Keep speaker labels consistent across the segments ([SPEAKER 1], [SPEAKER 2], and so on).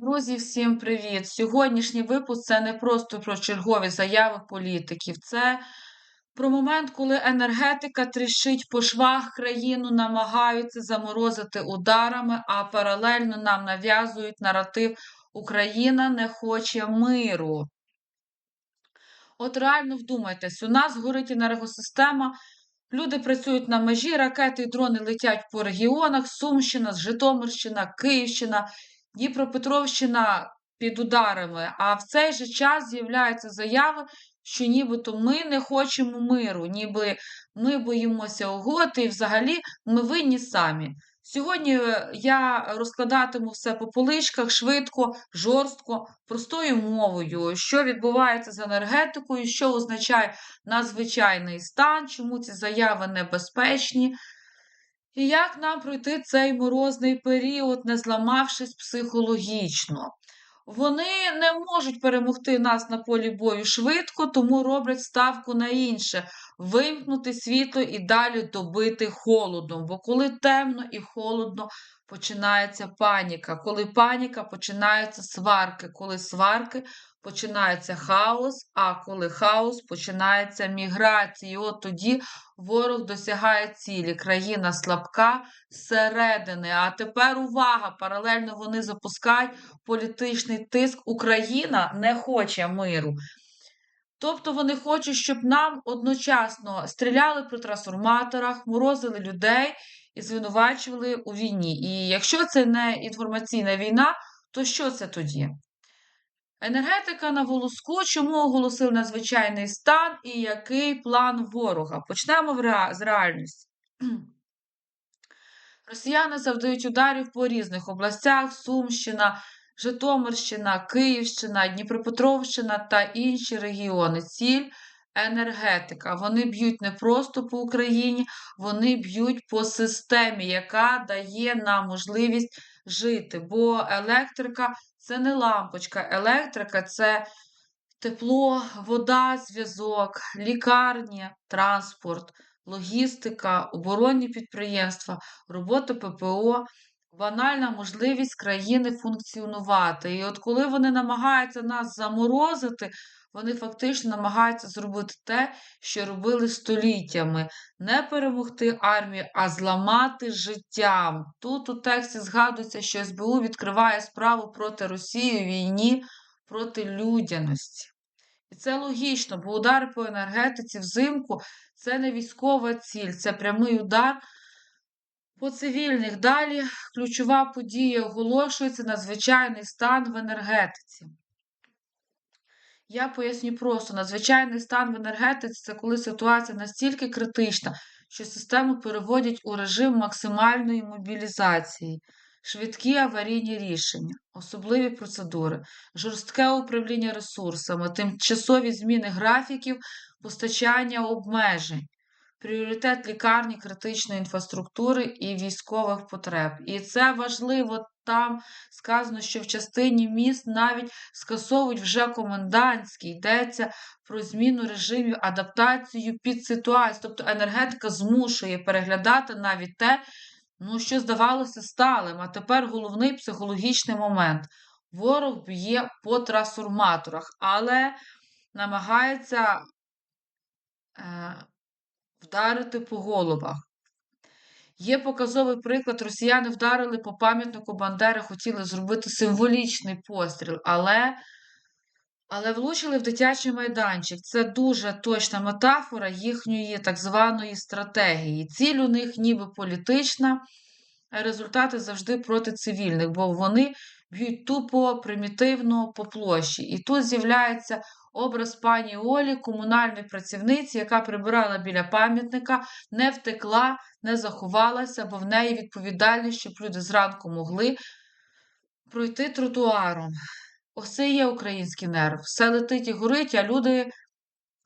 [SPEAKER 1] Друзі, всім привіт! Сьогоднішній випуск це не просто про чергові заяви політиків, це про момент, коли енергетика тріщить по швах країну, намагаються заморозити ударами, а паралельно нам нав'язують наратив Україна не хоче миру. От реально вдумайтесь, у нас горить енергосистема, люди працюють на межі, ракети і дрони летять по регіонах, Сумщина, Житомирщина, Київщина. Дніпропетровщина під ударами, а в цей же час з'являються заяви, що нібито ми не хочемо миру, ніби ми боїмося угоди, і взагалі ми винні самі. Сьогодні е, я розкладатиму все по поличках швидко, жорстко, простою мовою, що відбувається з енергетикою, що означає надзвичайний стан, чому ці заяви небезпечні. І як нам пройти цей морозний період, не зламавшись психологічно? Вони не можуть перемогти нас на полі бою швидко, тому роблять ставку на інше вимкнути світло і далі добити холодом. Бо коли темно і холодно, починається паніка. Коли паніка, починаються сварки. Коли сварки, починається хаос, а коли хаос, починається міграція. І от тоді ворог досягає цілі. Країна слабка зсередини. А тепер увага! Паралельно вони запускають політичний тиск. Україна не хоче миру. Тобто вони хочуть, щоб нам одночасно стріляли при трансформаторах, морозили людей і звинувачували у війні. І якщо це не інформаційна війна, то що це тоді? Енергетика на волоску, чому оголосив надзвичайний стан і який план ворога? Почнемо з реальності. Росіяни завдають ударів по різних областях: Сумщина, Житомирщина, Київщина, Дніпропетровщина та інші регіони. Ціль енергетика. Вони б'ють не просто по Україні, вони б'ють по системі, яка дає нам можливість жити. Бо електрика це не лампочка, електрика це тепло, вода, зв'язок, лікарні, транспорт, логістика, оборонні підприємства, робота ППО. Банальна можливість країни функціонувати. І от коли вони намагаються нас заморозити, вони фактично намагаються зробити те, що робили століттями: не перемогти армію, а зламати життям. Тут у тексті згадується, що СБУ відкриває справу проти Росії у війні проти людяності. І це логічно, бо удари по енергетиці взимку це не військова ціль, це прямий удар. По цивільних далі ключова подія оголошується надзвичайний стан в енергетиці. Я поясню просто: надзвичайний стан в енергетиці це коли ситуація настільки критична, що систему переводять у режим максимальної мобілізації, швидкі аварійні рішення, особливі процедури, жорстке управління ресурсами, тимчасові зміни графіків, постачання обмежень. Пріоритет лікарні, критичної інфраструктури і військових потреб. І це важливо там сказано, що в частині міст навіть скасовують вже комендантські, йдеться про зміну режимів, адаптацію під ситуацію. Тобто енергетика змушує переглядати навіть те, ну, що здавалося сталим. А тепер головний психологічний момент. Ворог б'є по трансформаторах, але намагається е, вдарити по головах. Є показовий приклад, росіяни вдарили по пам'ятнику Бандери, хотіли зробити символічний постріл, але але влучили в дитячий майданчик. Це дуже точна метафора їхньої так званої стратегії. Ціль у них ніби політична, а результати завжди проти цивільних, бо вони б'ють тупо, примітивно по площі. І тут з'являється образ пані Олі, комунальної працівниці, яка прибирала біля пам'ятника, не втекла, не заховалася, бо в неї відповідальність, щоб люди зранку могли пройти тротуаром. Ось це є український нерв. Все летить і горить, а люди,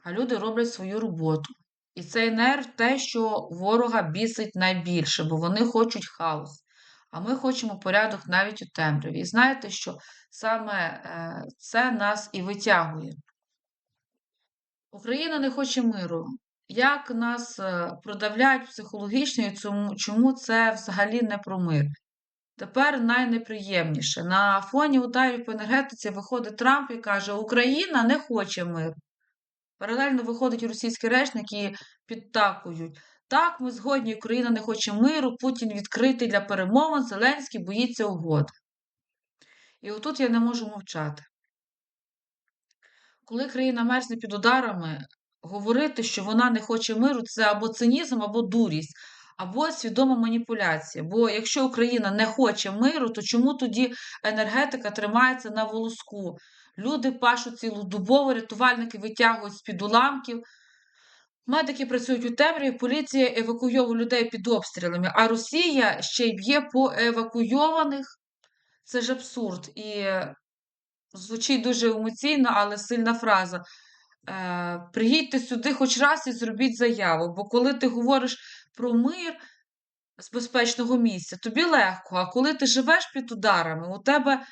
[SPEAKER 1] а люди роблять свою роботу. І цей нерв те, що ворога бісить найбільше, бо вони хочуть хаос. А ми хочемо порядок навіть у темряві. І знаєте, що саме е, це нас і витягує. Україна не хоче миру. Як нас е, продавляють психологічно, і чому це взагалі не про мир? Тепер найнеприємніше. На фоні ударів по енергетиці виходить Трамп і каже, Україна не хоче миру. Паралельно виходить російський речник і підтакують. Так, ми згодні, Україна не хоче миру, Путін відкритий для перемовин, Зеленський боїться угоди. І отут я не можу мовчати. Коли країна мерзне під ударами, говорити, що вона не хоче миру, це або цинізм, або дурість, або свідома маніпуляція. Бо якщо Україна не хоче миру, то чому тоді енергетика тримається на волоску? Люди пашуть цілодобово, рятувальники витягують з-під уламків. Медики працюють у темряві, поліція евакуйовує людей під обстрілами, а Росія ще й б'є по евакуйованих. Це ж абсурд. І звучить дуже емоційно, але сильна фраза. Е, Приїдьте сюди хоч раз і зробіть заяву, бо коли ти говориш про мир з безпечного місця, тобі легко, а коли ти живеш під ударами, у тебе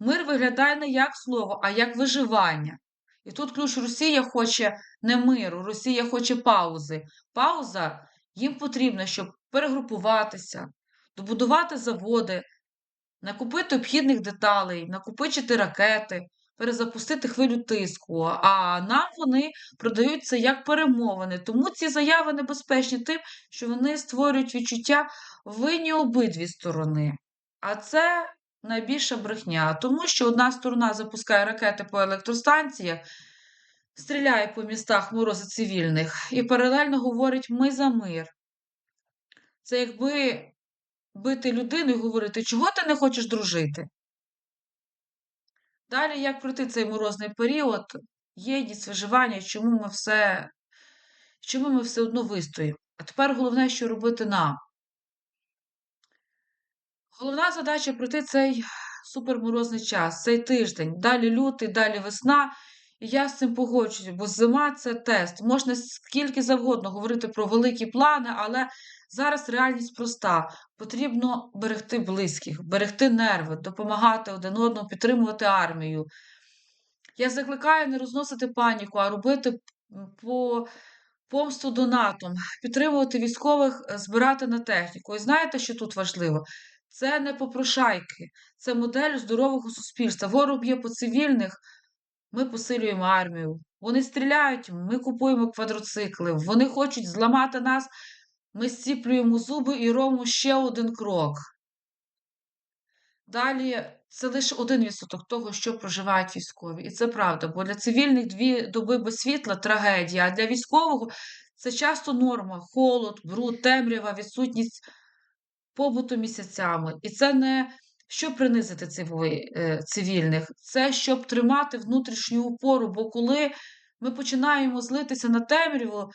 [SPEAKER 1] мир виглядає не як слово, а як виживання. І тут ключ Росія хоче не миру, Росія хоче паузи. Пауза їм потрібна, щоб перегрупуватися, добудувати заводи, накупити обхідних деталей, накопичити ракети, перезапустити хвилю тиску. А нам вони продаються як перемовини. Тому ці заяви небезпечні тим, що вони створюють відчуття винні обидві сторони. А це найбільша брехня, тому що одна сторона запускає ракети по електростанціях, стріляє по містах морози цивільних і паралельно говорить ми за мир. Це якби бити людину і говорити, чого ти не хочеш дружити? Далі, як пройти цей морозний період, єдність, виживання, чому ми все, чому ми все одно вистоїмо. А тепер головне, що робити нам. Головна задача пройти цей суперморозний час, цей тиждень. Далі лютий, далі весна. І я з цим погоджуюся, бо зима це тест. Можна скільки завгодно говорити про великі плани, але зараз реальність проста. Потрібно берегти близьких, берегти нерви, допомагати один одному, підтримувати армію. Я закликаю не розносити паніку, а робити по помсту донатом, підтримувати військових, збирати на техніку. І знаєте, що тут важливо? Це не попрошайки, це модель здорового суспільства. Ворог б'є по цивільних, ми посилюємо армію. Вони стріляють, ми купуємо квадроцикли. Вони хочуть зламати нас, ми зціплюємо зуби і робимо ще один крок. Далі це лише один відсоток того, що проживають військові. І це правда, бо для цивільних дві доби без світла трагедія, а для військового це часто норма: холод, бруд, темрява, відсутність побуту місяцями. І це не щоб принизити е, цивільних, це щоб тримати внутрішню опору. Бо коли ми починаємо злитися на темряву,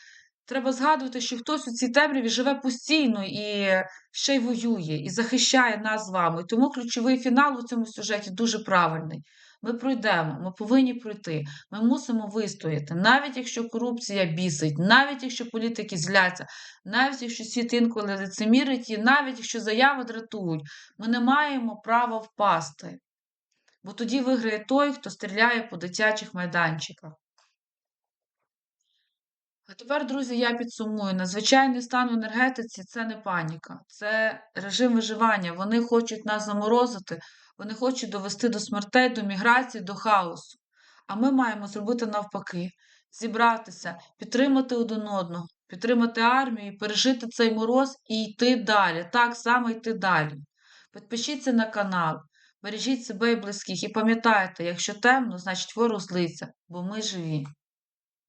[SPEAKER 1] треба згадувати, що хтось у цій темряві живе постійно і ще й воює, і захищає нас з вами. Тому ключовий фінал у цьому сюжеті дуже правильний. Ми пройдемо, ми повинні пройти. Ми мусимо вистояти, навіть якщо корупція бісить, навіть якщо політики зляться, навіть якщо світ інколи лицемірить, і навіть якщо заяви дратують, ми не маємо права впасти. Бо тоді виграє той, хто стріляє по дитячих майданчиках. А тепер, друзі, я підсумую: надзвичайний стан в енергетиці це не паніка, це режим виживання. Вони хочуть нас заморозити, вони хочуть довести до смертей, до міграції, до хаосу. А ми маємо зробити навпаки: зібратися, підтримати один одного, підтримати армію, пережити цей мороз і йти далі. Так само йти далі. Підпишіться на канал, бережіть себе і близьких, і пам'ятайте, якщо темно, значить ворог злиться, бо ми живі.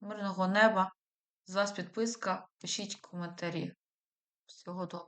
[SPEAKER 1] Мирного неба! З вас підписка, пишіть коментарі. Всього доброго.